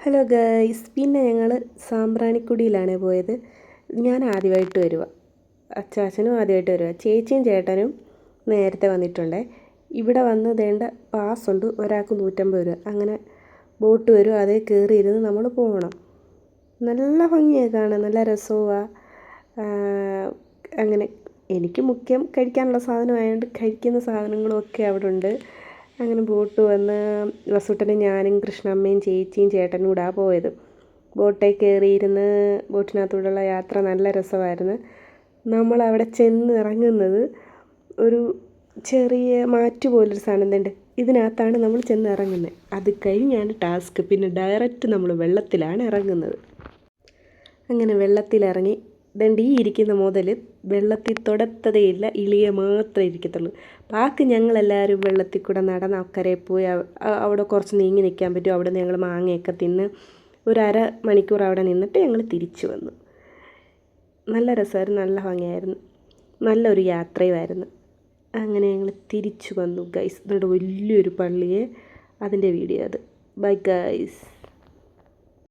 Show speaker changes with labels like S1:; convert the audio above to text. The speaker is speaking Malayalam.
S1: ഹലോ ഗൈസ് പിന്നെ ഞങ്ങൾ സാമ്പ്രാണിക്കുടിയിലാണ് പോയത്. ഞാൻ ആദ്യമായിട്ട് വരുക അച്ചാച്ചനും ആദ്യമായിട്ട് വരുക ചേച്ചിയും ചേട്ടനും നേരത്തെ വന്നിട്ടുണ്ടേ. ഇവിടെ വന്ന് വേണ്ട പാസ്സുണ്ട് ഒരാൾക്ക് നൂറ്റമ്പത് രൂപ. അങ്ങനെ ബോട്ട് വരും. അതേ കയറി ഇരുന്ന് നമ്മൾ പോകണം. നല്ല ഭംഗിയാണ് കാണാൻ. നല്ല രസവുമാണ് അങ്ങനെ എനിക്ക് മുഖ്യം കഴിക്കാനുള്ള സാധനമായതുകൊണ്ട് കഴിക്കുന്ന സാധനങ്ങളും ഒക്കെ അവിടെ ഉണ്ട് അങ്ങനെ ബോട്ട് വന്ന് വസുട്ടനും ഞാനും കൃഷ്ണമ്മയും ചേച്ചിയും ചേട്ടനും കൂടെ പോയത്. ബോട്ടിൽ കയറിയിരുന്ന് ബോട്ടിനകത്തൂടെയുള്ള യാത്ര നല്ല രസമായിരുന്നു. നമ്മൾ അവിടെ ചെന്ന് ഇറങ്ങുന്നത് ഒരു ചെറിയ മാറ്റ് പോലൊരു സാധനം ഉണ്ട് ഇതിനകത്താണ് നമ്മൾ ചെന്ന് ഇറങ്ങുന്നത്. അത് കഴിഞ്ഞാണ് ടാസ്ക്. പിന്നെ ഡയറക്റ്റ് നമ്മൾ വെള്ളത്തിലാണ് ഇറങ്ങുന്നത്. അങ്ങനെ വെള്ളത്തിലിറങ്ങി ദണ്ട് ഈ ഇരിക്കുന്ന മുതൽ വെള്ളത്തിൽ തൊടത്തതേയില്ല ഇളിയ മാത്രമേ ഇരിക്കത്തുള്ളൂ. ബാക്കി ഞങ്ങളെല്ലാവരും വെള്ളത്തിൽ കൂടെ നടന്ന് അക്കരെ പോയി അവിടെ കുറച്ച് നീങ്ങി നിൽക്കാൻ പറ്റും. അവിടെ ഞങ്ങൾ മാങ്ങയൊക്കെ തിന്ന് ഒരു അര മണിക്കൂർ അവിടെ നിന്നിട്ട് ഞങ്ങൾ തിരിച്ചു വന്നു. നല്ല രസമായിരുന്നു നല്ല ഭംഗിയായിരുന്നു നല്ലൊരു യാത്രയുമായിരുന്നു. അങ്ങനെ ഞങ്ങൾ തിരിച്ചു വന്നു ഗൈസ് എന്നിട്ട് വലിയൊരു പള്ളിയെ അതിന്റെ വീഡിയോ അത്. Bye guys